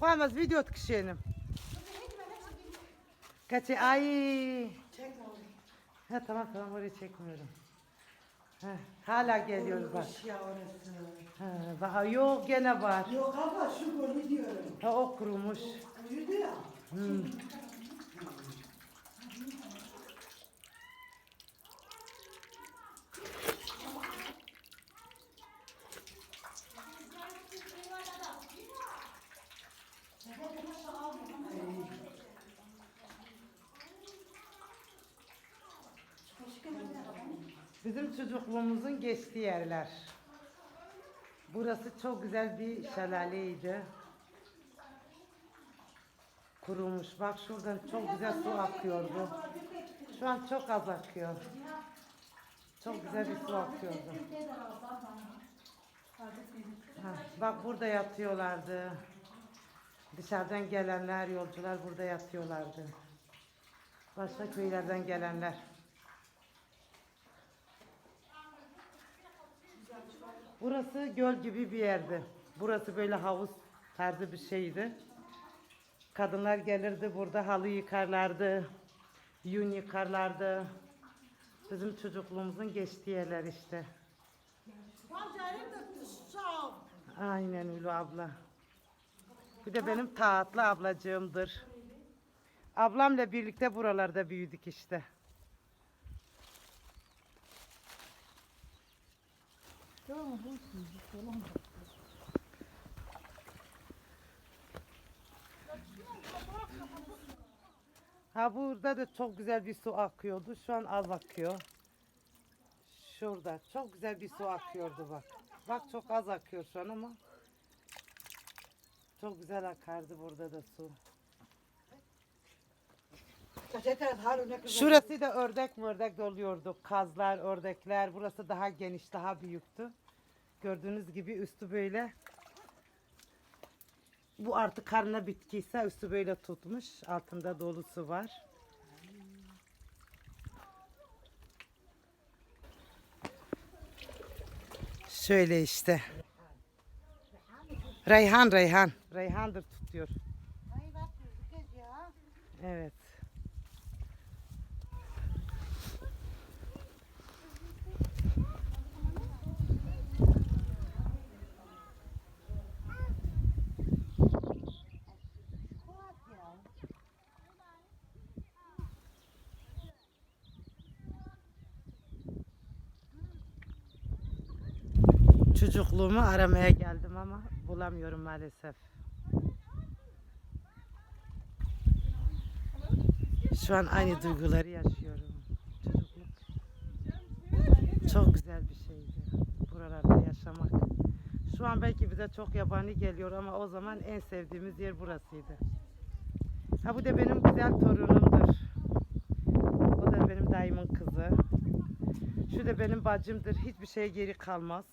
koymaz video tkişenim. Kaçı ay. Çekme onu. Ha tamam tamam orayı çekmiyorum. Ha, hala geliyor bak. Ya orası. Ha, bak yok gene var. Yok abla şu golü diyorum. Ha o kurumuş. Uyudu ya. Bizim çocukluğumuzun geçtiği yerler. Burası çok güzel bir şelaleydi. Kurumuş. Bak şuradan çok güzel su akıyordu. Şu an çok az akıyor. Çok güzel bir su akıyordu. Ha, bak burada yatıyorlardı. Dışarıdan gelenler, yolcular burada yatıyorlardı. Başka köylerden gelenler. Burası göl gibi bir yerdi. Burası böyle havuz tarzı bir şeydi. Kadınlar gelirdi burada halı yıkarlardı. Yün yıkarlardı. Bizim çocukluğumuzun geçtiği yerler işte. Aynen Ulu abla. Bir de benim taatlı ablacığımdır. Ablamla birlikte buralarda büyüdük işte. Ha burada da çok güzel bir su akıyordu. Şu an az akıyor. Şurada çok güzel bir su akıyordu bak. Bak çok az akıyor şu an ama çok güzel akardı burada da su. Şurası da ördek mördek doluyordu. Kazlar, ördekler. Burası daha geniş, daha büyüktü. Gördüğünüz gibi üstü böyle. Bu artık karnına bitkiyse üstü böyle tutmuş. Altında dolusu var. Şöyle işte. Reyhan, Reyhan. Reyhandır tutuyor. Evet. Çocukluğumu aramaya geldim ama bulamıyorum maalesef. Şu an aynı duyguları yaşıyorum. Çocukluk çok güzel bir şeydi. Buralarda yaşamak. Şu an belki bize çok yabani geliyor ama o zaman en sevdiğimiz yer burasıydı. Ha bu da benim güzel torunumdur. O da benim dayımın kızı. Şu da benim bacımdır. Hiçbir şey geri kalmaz.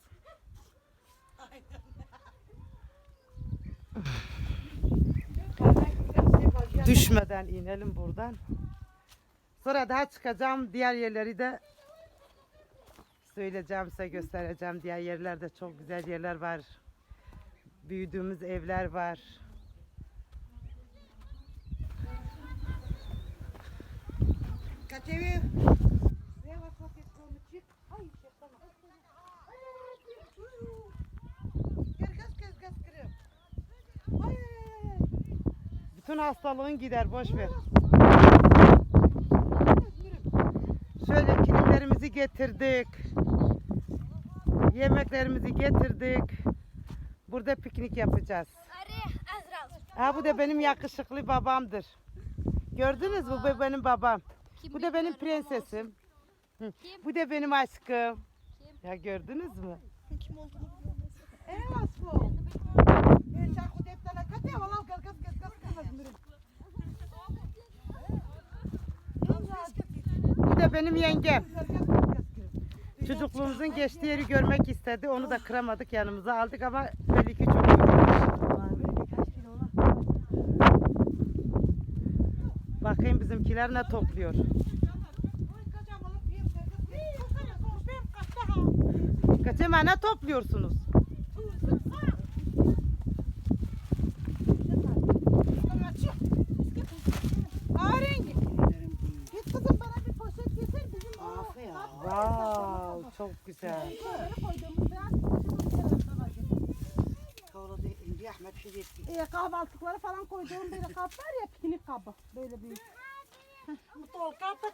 Düşmeden inelim buradan. Sonra daha çıkacağım. Diğer yerleri de söyleyeceğim size göstereceğim. Diğer yerlerde çok güzel yerler var. Büyüdüğümüz evler var. Gel Bütün hastalığın gider boş ver. Şöyle kilimlerimizi getirdik. Yemeklerimizi getirdik. Burada piknik yapacağız. Ha bu da benim yakışıklı babamdır. Gördünüz mü? Bu benim babam. Kim Bu da benim prensesim. Kim? Bu da benim aşkım. Kim? Ya gördünüz mü? Kim olduğunu bilmiyorum. Ev asfo. Benim yengem. Çocukluğumuzun geçtiği yeri görmek istedi. Onu da kıramadık yanımıza aldık ama belli ki çok yorulmuş. Bakayım bizimkiler ne topluyor. Kaçema ne topluyorsunuz? Çok güzel. Kavladı indi Ahmet şey etti. E, kahvaltıkları falan koyduğum bir kap var ya piknik kabı. Böyle büyük. Mutlu ol kapı